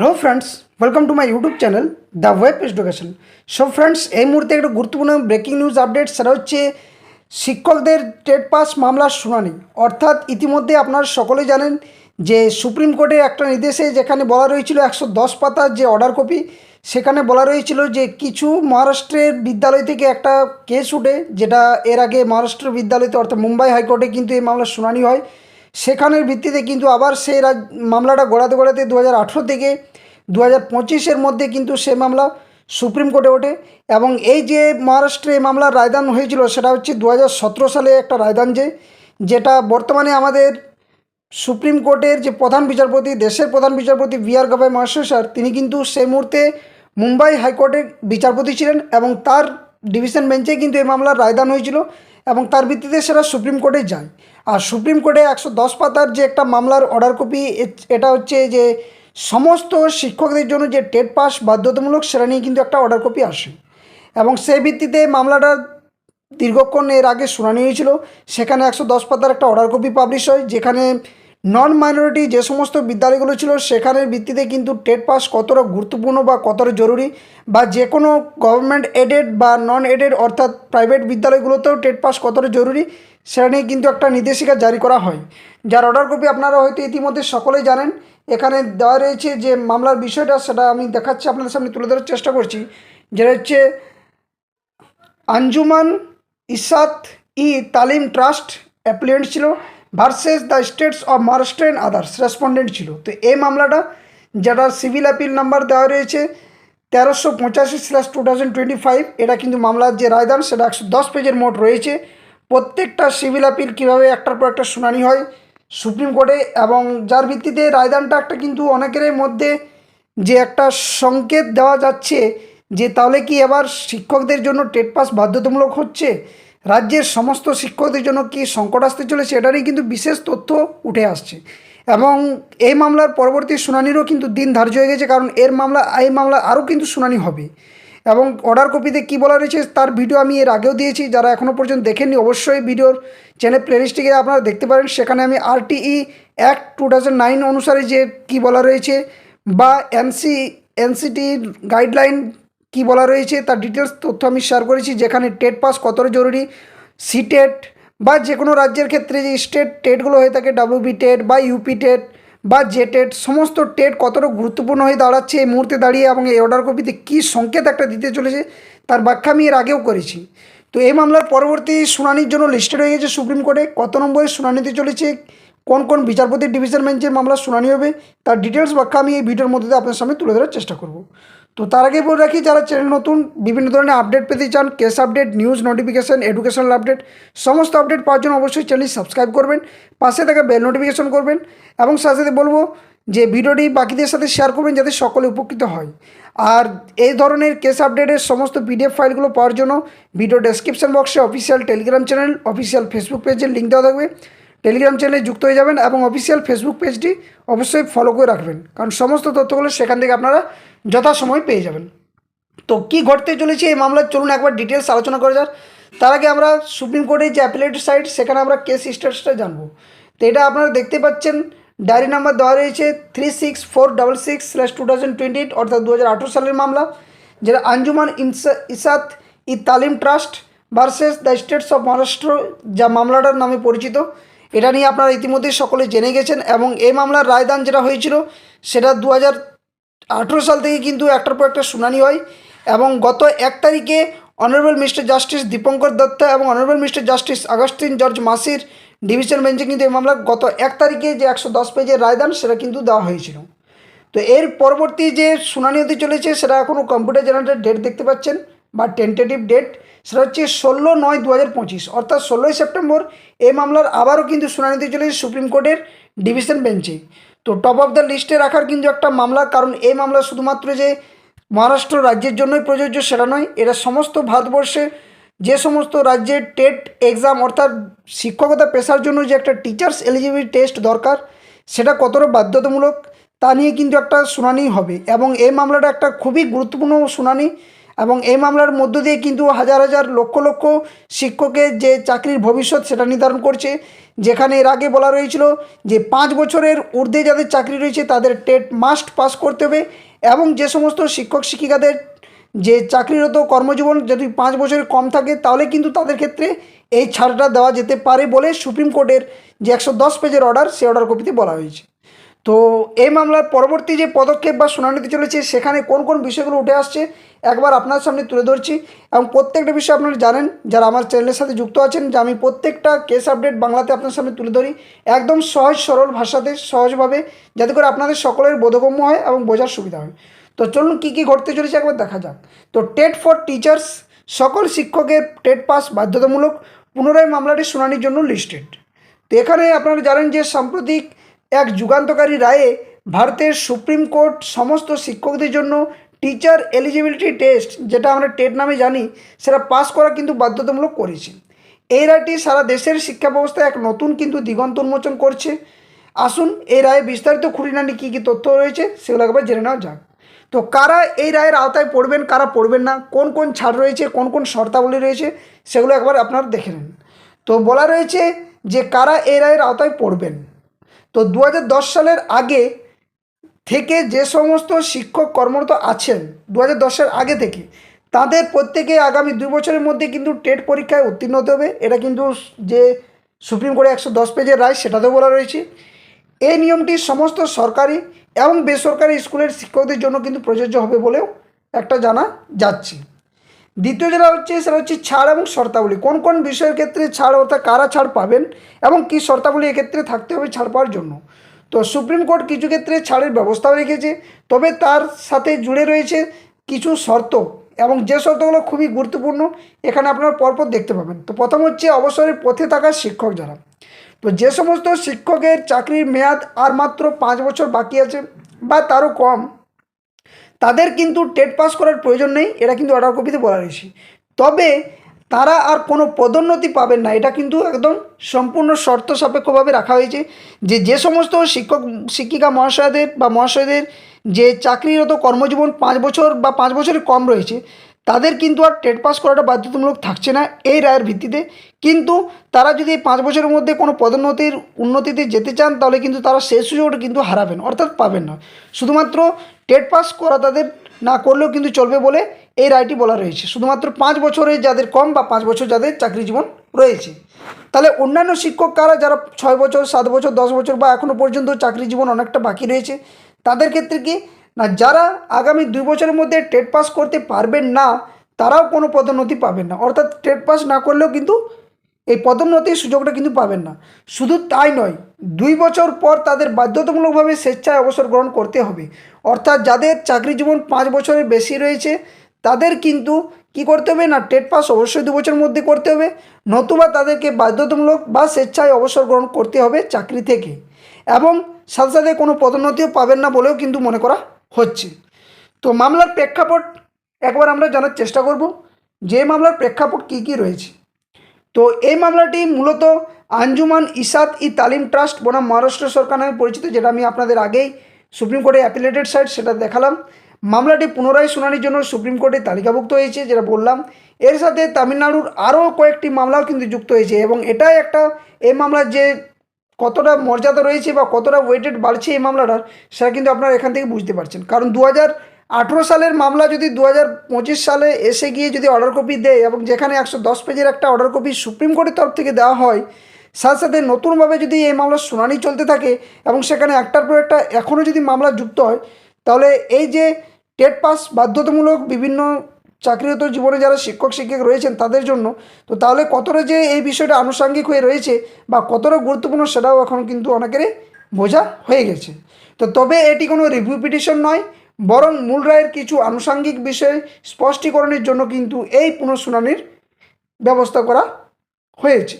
Hello friends welcome to my YouTube channel the web education so friends এই মুহূর্তে একটা গুরুত্বপূর্ণ ব্রেকিং নিউজ আপডেট সেটা হচ্ছে শিক্ষকদের টেট পাস মামলার শুনানি। অর্থাৎ ইতিমধ্যে আপনারা সকলে জানেন যে সুপ্রিম কোর্টের একটা নির্দেশে যেখানে বলা রয়েছিল একশো দশ পাতার যে অর্ডার কপি সেখানে বলা রয়েছিল যে কিছু মহারাষ্ট্রের বিদ্যালয় থেকে একটা কেস উঠে, যেটা এর আগে মহারাষ্ট্র বিদ্যালয়তে, অর্থাৎ মুম্বাই হাইকোর্টে কিন্তু এই মামলার শুনানি হয়। সেখানের ভিত্তিতে কিন্তু আবার সেই রাজ মামলাটা গড়াতে গড়াতে দু হাজার আঠেরো থেকে দু হাজার পঁচিশের মধ্যে কিন্তু সে মামলা সুপ্রিম কোর্টে ওঠে এবং এই যে মহারাষ্ট্রে এই মামলার রায়দান হয়েছিল সেটা হচ্ছে দু হাজার সতেরো সালে একটা রায়দান যে, যেটা বর্তমানে আমাদের সুপ্রিম কোর্টের যে প্রধান বিচারপতি, দেশের প্রধান বিচারপতি বি আর গভাই মহাশয় স্যার, তিনি কিন্তু সেই মুহূর্তে মুম্বাই হাইকোর্টের বিচারপতি ছিলেন এবং তার ডিভিশন বেঞ্চে কিন্তু এই মামলার রায়দান হয়েছিল। এবং তার ভিত্তিতে সেটা সুপ্রিম কোর্টে যায়। আর সুপ্রিম কোর্টে একশো দশ পাতার যে একটা মামলার অর্ডার কপি এটা হচ্ছে যে সমস্ত শিক্ষকদের জন্য যে টেট পাস বাধ্যতামূলক, সেটা নিয়ে কিন্তু একটা অর্ডার কপি আসে। এবং সেই ভিত্তিতে মামলাটা দীর্ঘক্ষণ এর আগে শুনানি হয়েছিল। সেখানে একশো দশ পাতার একটা অর্ডার কপি পাবলিশ হয়, যেখানে নন মাইনরিটি যে সমস্ত বিদ্যালয়গুলো ছিল, সেখানের ভিত্তিতে কিন্তু টেট পাস কতটা গুরুত্বপূর্ণ বা কতটা জরুরি বা যে কোনো গভর্নমেন্ট এডেড বা নন এডেড অর্থাৎ প্রাইভেট বিদ্যালয়গুলোতেও টেট পাস কতটা জরুরি, সেটা নিয়ে কিন্তু একটা নির্দেশিকা জারি করা হয়। যার অর্ডার কপি আপনারা হয়তো ইতিমধ্যে সকলেই জানেন। এখানে দেওয়া রয়েছে যে মামলার বিষয়টা, সেটা আমি দেখাচ্ছি, আপনাদের সামনে তুলে ধরার চেষ্টা করছি। যেটা হচ্ছে, আঞ্জুমান ইসাত ই তালিম ট্রাস্ট অ্যাপ্লিয়েন্ট ছিল। Versus the states of Maharashtra and others respondent ছিল। তো এই মামলাটা, যেটা সিভিল অ্যাপিল নাম্বার দেওয়া রয়েছে, তেরোশো পঁচাশি slash two thousand twenty five এটা কিন্তু মামলার যে রায়দান, সেটা একশো দশ পেজের মোট রয়েছে। প্রত্যেকটা সিভিল অ্যাপিল কীভাবে একটার পর একটা শুনানি হয় সুপ্রিম কোর্টে, এবং যার ভিত্তিতে রায়দানটা একটা কিন্তু অনেকের মধ্যে যে একটা সংকেত দেওয়া যাচ্ছে, যে তাহলে কি এবার শিক্ষকদের জন্য টেট পাস বাধ্যতামূলক হচ্ছে? রাজ্যের সমস্ত শিক্ষকদের জন্য কি সংকট আসতে চলেছে এটা নিয়ে কিন্তু বিশেষ তথ্য উঠে আসছে। এবং এই মামলার পরবর্তী শুনানিরও কিন্তু দিন ধার্য হয়ে গেছে, কারণ এর মামলা, এই মামলা আরও কিন্তু শুনানি হবে। এবং অর্ডার কপিতে কী বলা রয়েছে তার ভিডিও আমি এর আগেও দিয়েছি, যারা এখনও পর্যন্ত দেখেননি অবশ্যই ভিডিওর চ্যানেল প্লেলিস্টে গিয়ে আপনারা দেখতে পারেন। সেখানে আমি আরটিই অ্যাক্ট টু অনুসারে যে কী বলা রয়েছে বা এনসি এনসিটির গাইডলাইন কী বলা রয়েছে, তার ডিটেলস তথ্য আমি শেয়ার করেছি, যেখানে টেট পাস কতটা জরুরি সি টেট বা যে কোনো রাজ্যের ক্ষেত্রে যে স্টেট টেটগুলো হয়ে থাকে ডাব্লিউবি টেট বা ইউপি টেট বা জে টেট সমস্ত টেট কতটা গুরুত্বপূর্ণ হয়ে দাঁড়াচ্ছে এই মুহূর্তে দাঁড়িয়ে এবং এই অর্ডার কপিতে কী সংকেত একটা দিতে চলেছে, তার ব্যাখ্যা আমি এর আগেও করেছি। তো এই মামলার পরবর্তী শুনানির জন্য লিস্টেড হয়ে গেছে সুপ্রিম কোর্টে, কত নম্বরে শুনানিতে চলেছে, কোন কোন বিচারপতির ডিভিশন বেঞ্চের মামলা শুনানি হবে, তার ডিটেলস ব্যাখ্যা আমি এই ভিডিওর মধ্যে আপনার সামনে তুলে ধরার চেষ্টা করব। তো তার আগে বলে রাখি, যারা চ্যানেল নতুন, বিভিন্ন ধরনের আপডেট পেতে চান case update news notification educational update সমস্ত আপডেট পাওয়ার জন্য অবশ্যই চ্যানেলটি সাবস্ক্রাইব করবেন, পাশে থাকা বেল নোটিফিকেশন করবেন এবং সাথে সাথে বলব যে ভিডিওটি বাকিদের সাথে শেয়ার করবেন যাতে সকলে উপকৃত হয়। আর এই ধরনের কেস আপডেটের সমস্ত পিডিএফ ফাইলগুলো পাওয়ার জন্য ভিডিও ডেসক্রিপশন বক্সে official Telegram channel official Facebook পেজের লিঙ্ক দেওয়া থাকবে। টেলিগ্রাম চ্যানেলে যুক্ত হয়ে যাবেন এবং অফিসিয়াল ফেসবুক পেজটি অবশ্যই ফলো করে রাখবেন। কারণ সমস্ত তথ্যগুলো সেখান থেকে আপনারা যথাসময় পেয়ে যাবেন। তো কী ঘটতে চলেছে এই মামলার চলুন একবার ডিটেলস আলোচনা করা যাক। তার আগে আমরা সুপ্রিম কোর্টের যে অ্যাপিলেট সাইট সেখানে আমরা কেস স্ট্যাটাসটা জানব। তো এটা আপনারা দেখতে পাচ্ছেন ডায়েরি নাম্বার দেওয়া রয়েছে three six four double six slash two thousand twenty eight অর্থাৎ দু হাজার আঠেরো সালের মামলা, যেটা Anjuman Ishaat e Talim trust versus the states of Maharashtra যা মামলাটার নামে পরিচিত। এটা নিয়ে আপনারা ইতিমধ্যেই সকলে জেনে গেছেন এবং এই মামলার রায়দান যেটা হয়েছিল, সেটা দু হাজার আঠেরো সাল থেকে কিন্তু একটার পর একটা শুনানি হয় এবং গত এক তারিখে honourable mister justice Dipankar Datta এবং honourable mister justice Augustine George মাসির ডিভিশন বেঞ্চে কিন্তু এই মামলা গত এক তারিখে যে একশো দশ পেজের রায়দান সেটা কিন্তু দেওয়া হয়েছিল। তো এর পরবর্তী যে শুনানি হতে চলেছে সেটা এখনও কম্পিউটার জেনারেটেড ডেট দেখতে পাচ্ছেন বা টেন্টেটিভ ডেট সেটা হচ্ছে ষোলো নয় দু হাজার পঁচিশ, অর্থাৎ ষোলোই সেপ্টেম্বর এই মামলার আবারও কিন্তু শুনানি হতে চলেছে সুপ্রিম কোর্টের ডিভিশন বেঞ্চে তো টপ অফ দ্য লিস্টে রাখার কিন্তু একটা মামলা, কারণ এই মামলা শুধুমাত্র যে মহারাষ্ট্র রাজ্যের জন্যই প্রযোজ্য সেটা নয় এটা সমস্ত ভারতবর্ষে যে সমস্ত রাজ্যের টেট এক্সাম অর্থাৎ শিক্ষকতা পেশার জন্য যে একটা টিচার্স এলিজিবিলিটি টেস্ট দরকার, সেটা কতটা বাধ্যতামূলক তা নিয়ে কিন্তু একটা শুনানি হবে। এবং এই মামলাটা একটা খুবই গুরুত্বপূর্ণ শুনানি এবং এই মামলার মধ্য দিয়ে কিন্তু হাজার হাজার লক্ষ লক্ষ শিক্ষকের যে চাকরির ভবিষ্যৎ সেটা নির্ধারণ করছে। যেখানে এর আগে বলা রয়েছিল যে পাঁচ বছরের ঊর্ধ্বে যাদের চাকরি রয়েছে তাদের টেট মাস্ট পাস করতে হবে এবং যে সমস্ত শিক্ষক শিক্ষিকাদের যে চাকরিরত কর্মজীবন যদি পাঁচ বছরের কম থাকে তাহলে কিন্তু তাদের ক্ষেত্রে এই ছাড়টা দেওয়া যেতে পারে বলে সুপ্রিম কোর্টের যে একশো দশ পেজের অর্ডার সে অর্ডার কপিতে বলা হয়েছে। তো এই মামলার পরবর্তী যে পদক্ষেপ বা শুনানিতে চলেছে, সেখানে কোন কোন বিষয়গুলো উঠে আসছে, একবার আপনার সামনে তুলে ধরছি। এবং প্রত্যেকটা বিষয় আপনারা জানেন, যারা আমার চ্যানেলের সাথে যুক্ত আছেন, যে আমি প্রত্যেকটা কেস আপডেট বাংলাতে আপনার সামনে তুলে ধরি। একদম সহজ, সরল ভাষাতে, সহজভাবে, যাতে করে আপনাদের সকলের বোধগম্য হয় এবং বোঝার সুবিধা হয়। তো চলুন কী কী ঘটতে চলেছে একবার দেখা যাক। তো টেট ফর টিচার্স সকল শিক্ষকের টেট পাস বাধ্যতামূলক, পুনরায় মামলাটি শুনানির জন্য লিস্টেড তো এখানে আপনারা জানেন যে সাম্প্রতিক এক যুগান্তকারী রায়ে ভারতের সুপ্রিম কোর্ট সমস্ত শিক্ষকদের জন্য টিচার এলিজিবিলিটি টেস্ট, যেটা আমরা টেট নামে জানি, সেটা পাস করা কিন্তু বাধ্যতামূলক করেছে। এই রায়টি সারা দেশের শিক্ষা ব্যবস্থায় এক নতুন কিন্তু দিগন্ত উন্মোচন করছে। আসুন এই রায়ে বিস্তারিত খুঁটিনাটি কী কী তথ্য রয়েছে সেগুলো একবার জেনে নেওয়া যাক। তো কারা এই রায়ের আওতায় পড়বেন, কারা পড়বেন না, কোন কোন ছাড় রয়েছে, কোন কোন শর্তাবলী রয়েছে, সেগুলো একবার আপনারা দেখে নিন। তো বলা রয়েছে যে কারা এই রায়ের আওতায় পড়বেন। তো দু হাজার দশ সালের আগে থেকে যে সমস্ত শিক্ষক কর্মরত আছেন দু দশের আগে থেকে, তাদের প্রত্যেকে আগামী দুই বছরের মধ্যে কিন্তু টেট পরীক্ষায় উত্তীর্ণ হতে হবে। এটা কিন্তু যে সুপ্রিম কোর্টে একশো দশ পেজের রায়, সেটাতেও বলা রয়েছে। এই নিয়মটি সমস্ত সরকারি এবং বেসরকারি স্কুলের শিক্ষকদের জন্য কিন্তু প্রযোজ্য হবে বলেও একটা জানা যাচ্ছে। দ্বিতীয় যেটা হচ্ছে, সেটা হচ্ছে ছাড় এবং শর্তাবলী। কোন কোন বিষয়ের ক্ষেত্রে ছাড় অর্থাৎ কারা ছাড় পাবেন এবং কী শর্তাবলী এক্ষেত্রে থাকতে হবে ছাড় পাওয়ার জন্য? তো সুপ্রিম কোর্ট কিছু ক্ষেত্রে ছাড়ের ব্যবস্থাও রেখেছে, তবে তার সাথে জুড়ে রয়েছে কিছু শর্ত এবং যে শর্তগুলো খুবই গুরুত্বপূর্ণ, এখানে আপনারা পরপর দেখতে পাবেন। তো প্রথম হচ্ছে অবসরের পথে থাকা শিক্ষক যারা। তো যে সমস্ত শিক্ষকের চাকরির মেয়াদ আর মাত্র পাঁচ বছর বাকি আছে বা তারও কম তাদের কিন্তু টেট পাস করার প্রয়োজন নেই, এটা কিন্তু অর্ডার কপিতে বলা রয়েছে তবে তারা আর কোনো পদোন্নতি পাবেন না, এটা কিন্তু একদম সম্পূর্ণ শর্ত সাপেক্ষভাবে রাখা হয়েছে যে যে সমস্ত শিক্ষক, শিক্ষিকা মহাশয়দের বা মহাশয়দের যে চাকরিরত কর্মজীবন পাঁচ বছর বা পাঁচ বছরের কম রয়েছে, তাদের কিন্তু আর টেট পাস করাটা বাধ্যতামূলক থাকছে না এই রায়ের ভিত্তিতে। কিন্তু তারা যদি এই পাঁচ বছরের মধ্যে কোনো পদোন্নতির উন্নতিতে যেতে চান, তাহলে কিন্তু তারা সেই সুযোগটা কিন্তু হারাবেন, অর্থাৎ পাবেন না। শুধুমাত্র টেট পাস করা তাদের না করলেও কিন্তু চলবে বলে এই রায়টি বলা রয়েছে। শুধুমাত্র পাঁচ বছরে যাদের কম বা পাঁচ বছর যাদের চাকরি জীবন রয়েছে। তাহলে অন্যান্য শিক্ষক কারা যারা ছয় বছর, সাত বছর, দশ বছর বা এখনও পর্যন্ত চাকরি জীবন অনেকটা বাকি রয়েছে, তাদের ক্ষেত্রে কি না যারা আগামী দুই বছরের মধ্যে টেট পাস করতে পারবেন না, তারাও কোনো পদোন্নতি পাবেন না। অর্থাৎ টেট পাস না করলেও কিন্তু এই পদোন্নতির সুযোগটা কিন্তু পাবেন না। শুধু তাই নয়, দুই বছর পর তাদের বাধ্যতামূলকভাবে স্বেচ্ছায় অবসর গ্রহণ করতে হবে। অর্থাৎ যাদের চাকরি জীবন পাঁচ বছরের বেশি রয়েছে, তাদের কিন্তু কি করতে হবে না, টেট পাস অবশ্যই দু বছরের মধ্যে করতে হবে, নতুবা তাদেরকে বাধ্যতামূলক বা স্বেচ্ছায় অবসর গ্রহণ করতে হবে চাকরি থেকে। এবং সাথে সাথে কোনো পদোন্নতিও পাবেন না বলেও কিন্তু মনে করা হচ্ছে। তো মামলার প্রেক্ষাপট একবার আমরা জানার চেষ্টা করব। যে মামলার প্রেক্ষাপট কী কী রয়েছে? তো এই মামলাটি মূলত আঞ্জুমান ইসাদ ই তালিম ট্রাস্ট বনাম মহারাষ্ট্র সরকার নামে পরিচিত, যেটা আমি আপনাদের আগেই সুপ্রিম কোর্টে অ্যাপিলেটেড সাইট সেটা দেখালাম। মামলাটি পুনরায় শুনানির জন্য সুপ্রিম কোর্টে তালিকাভুক্ত হয়েছে, যেটা বললাম। এর সাথে তামিলনাড়ুর আরও কয়েকটি মামলাও কিন্তু যুক্ত হয়েছে এবং এটাই একটা, এই মামলার যে কতটা মর্যাদা রয়েছে বা কতটা ওয়েটেড বাড়ছে এই মামলাটার, সেটা কিন্তু আপনারা এখান থেকে বুঝতে পারছেন। কারণ দু হাজার আঠেরো সালের মামলা যদি দু হাজার পঁচিশ সালে এসে গিয়ে যদি অর্ডার কপি দেয় এবং যেখানে একশো দশ পেজের একটা অর্ডার কপি সুপ্রিম কোর্টের তরফ থেকে দেওয়া হয়, সাথে সাথে নতুনভাবে যদি এই মামলার শুনানি চলতে থাকে এবং সেখানে একটার পর একটা এখনও যদি মামলা যুক্ত হয়, তাহলে এই যে টেট পাস বাধ্যতামূলক বিভিন্ন চাকরিরত জীবনে যারা শিক্ষক শিক্ষক রয়েছেন তাদের জন্য, তো তাহলে কতটা যে এই বিষয়টা আনুষঙ্গিক হয়ে রয়েছে বা কতটা গুরুত্বপূর্ণ সেটাও এখন কিন্তু অনেকেরই বোঝা হয়ে গেছে। তো তবে এটি কোনো রিভিউ পিটিশন নয় বরং মূল রায়ের কিছু আনুষঙ্গিক বিষয় স্পষ্টীকরণের জন্য কিন্তু এই পুনঃশুনানির ব্যবস্থা করা হয়েছে।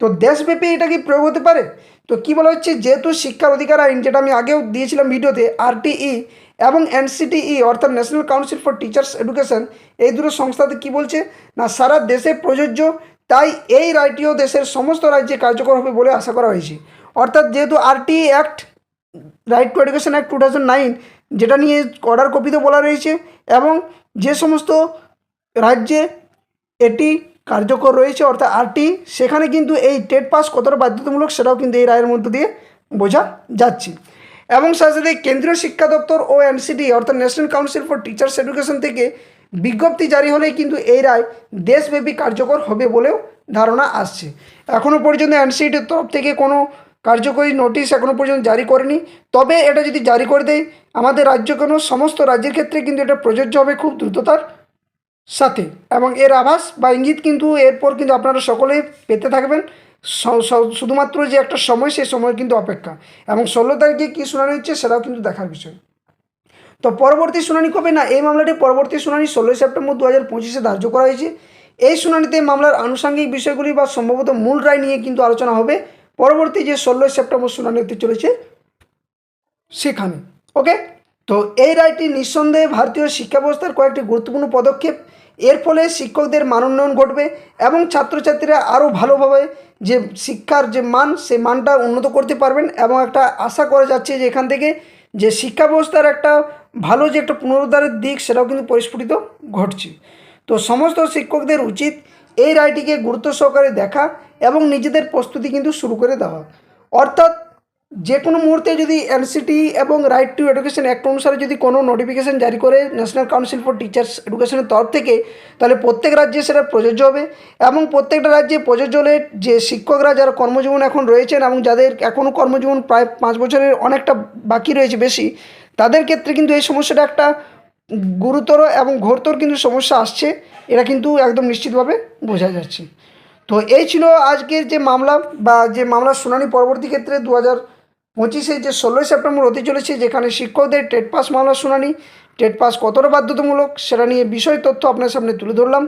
তো দেশব্যাপী এটা কি প্রয়োগ হতে পারে? তো কি বলা হচ্ছে? যেহেতু শিক্ষার অধিকার আইন, যেটা আমি আগেও দিয়েছিলাম ভিডিওতে, আরটিই এবং এনসিটিই, অর্থাৎ national council for teachers education এই দুটো সংস্থাতে কি বলছে? না, সারা দেশে প্রযোজ্য, তাই এই রায়টিও দেশের সমস্ত রাজ্যে কার্যকর হবে বলে আশা করা হয়েছে। অর্থাৎ যেহেতু RTE act right to education act two thousand nine যেটা নিয়ে অর্ডার কপিতে বলা রয়েছে এবং যে সমস্ত রাজ্যে এটি কার্যকর রয়েছে, অর্থাৎ আরটি সেখানে কিন্তু এই টেট পাস কতটা বাধ্যতামূলক সেটাও কিন্তু এই রায়ের মধ্য দিয়ে বোঝা যাচ্ছে। এবং সাথে সাথে কেন্দ্রীয় শিক্ষা দপ্তর ও এনসিটি, অর্থাৎ national council for teachers education থেকে বিজ্ঞপ্তি জারি হলেই কিন্তু এই রায় দেশব্যাপী কার্যকর হবে বলেও ধারণা আসছে। এখনও পর্যন্ত এনসিটির তরফ থেকে কোনো কার্যকরী নোটিশ এখনও পর্যন্ত জারি করেনি। তবে এটা যদি জারি করে দেয়, আমাদের রাজ্য কোনো, সমস্ত রাজ্যের ক্ষেত্রে কিন্তু এটা প্রযোজ্য হবে খুব দ্রুততার সাথে। এবং এর আভাস বা ইঙ্গিত কিন্তু এরপর কিন্তু আপনারা সকলেই পেতে থাকবেন। শুধুমাত্র যে একটা সময় সেই সময় কিন্তু অপেক্ষা। এবং ষোলো তারিখে কী শুনানি হচ্ছে, সেটাও কিন্তু দেখার বিষয়। তো পরবর্তী শুনানি কবে? না, এই মামলাটি পরবর্তী শুনানি ষোলোই সেপ্টেম্বর দু হাজার পঁচিশে ধার্য করা হয়েছে। এই শুনানিতে মামলার আনুষঙ্গিক বিষয়গুলি বা সম্ভবত মূল রায় নিয়ে কিন্তু আলোচনা হবে। পরবর্তী যে ষোলোই সেপ্টেম্বর শুনানি হতে চলেছে, সেখানে ওকে তো এই রায়টি নিঃসন্দেহে ভারতীয় শিক্ষা ব্যবস্থার কয়েকটি গুরুত্বপূর্ণ পদক্ষেপ। এর ফলে শিক্ষকদের মানোন্নয়ন ঘটবে এবং ছাত্রছাত্রীরা আরও ভালোভাবে যে শিক্ষার যে মান সেই মানটা উন্নত করতে পারবেন এবং একটা আশা করা যাচ্ছে যে এখান থেকে যে শিক্ষা ব্যবস্থার একটা ভালো যে একটা পুনরুদ্ধারের দিক, সেটাও কিন্তু পরিস্ফুটিত ঘটছে। তো সমস্ত শিক্ষকদের উচিত এই রায়টিকে গুরুত্ব সহকারে দেখা এবং নিজেদের প্রস্তুতি কিন্তু শুরু করে দেওয়া। অর্থাৎ যে কোনো মুহূর্তে যদি এনসিটি এবং রাইট টু এডুকেশন অ্যাক্ট অনুসারে যদি কোনো নোটিফিকেশান জারি করে ন্যাশনাল কাউন্সিল ফর টিচার্স এডুকেশনের তরফ থেকে, তাহলে প্রত্যেক রাজ্যে সেটা প্রযোজ্য হবে এবং প্রত্যেকটা রাজ্যে প্রযোজ্য হলে যে শিক্ষকরা, যারা কর্মজীবন এখন রয়েছেন এবং যাদের এখনও কর্মজীবন প্রায় পাঁচ বছরের অনেকটা বাকি রয়েছে বেশি, তাদের ক্ষেত্রে কিন্তু এই সমস্যাটা একটা গুরুতর এবং ঘোরতর কিন্তু সমস্যা আসছে। এটা কিন্তু একদম নিশ্চিতভাবে বোঝা যাচ্ছে। তো এই ছিল আজকের যে মামলা বা যে মামলার শুনানি পরবর্তী ক্ষেত্রে দু হাজার পঁচিশে যে ষোলোই সেপ্টেম্বর হতে চলেছে, যেখানে শিক্ষকদের টেট পাস মামলার শুনানি। টেট পাস কতটা বাধ্যতামূলক সেটা নিয়ে বিষয় তথ্য আপনার সামনে তুলে ধরলাম।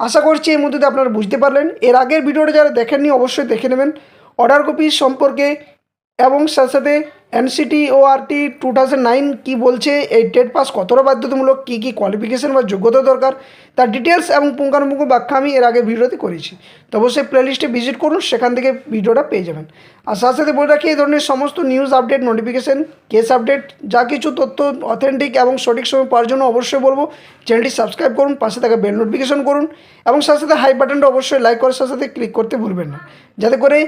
আশা করছি এই মধ্যে আপনারা বুঝতে পারলেন। এর আগের ভিডিওটা যারা দেখেননি, অবশ্যই দেখে নেবেন। অর্ডার কপি সম্পর্কে এবং সাথে সাথে এনসিটি ও আরটি টু থাউজেন্ড নাইন কী বলছে? এই টেট পাস কতটা বাধ্যতামূলক? কী কী কোয়ালিফিকেশান বা যোগ্যতা দরকার? তার ডিটেলস এবং পুঙ্খানুপুঙ্খ ব্যাখ্যা আমি এর আগে ভিডিওতে করেছি। তো অবশ্যই প্লেলিস্টে ভিজিট করুন, সেখান থেকে ভিডিওটা পেয়ে যাবেন। আর সাথে সাথে বলে রাখি, এই ধরনের সমস্ত news update notification case update যা কিছু তথ্য অথেন্টিক এবং সঠিক সময় পাওয়ার জন্য অবশ্যই বলব চ্যানেলটি সাবস্ক্রাইব করুন, পাশে থাকা বেল নোটিফিকেশন করুন এবং সাথে সাথে হাই বাটনটা অবশ্যই লাইক করার সাথে সাথে ক্লিক করতে ভুলবেন না। যাতে করে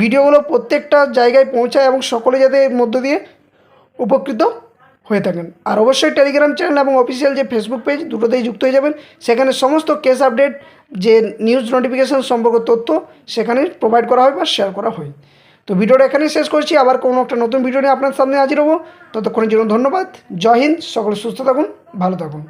ভিডিওগুলো প্রত্যেকটা জায়গায় পৌঁছায় এবং সকলে যাতে মধ্য দিয়ে উপকৃত হয়ে থাকেন। আর অবশ্যই টেলিগ্রাম চ্যানেল এবং অফিসিয়াল যে ফেসবুক পেজ দুটোতেই যুক্ত হয়ে যাবেন। সেখানে সমস্ত কেস আপডেট যে নিউজ নোটিফিকেশান সম্পর্কে তথ্য সেখানে প্রোভাইড করা হয় বা শেয়ার করা হয়। তো ভিডিওটা এখানেই শেষ করছি। আবার কোনো একটা নতুন ভিডিও নিয়ে আপনার সামনে হাজির হব। ততক্ষণের জন্য ধন্যবাদ। জয় হিন্দ। সকলে সুস্থ থাকুন, ভালো থাকুন।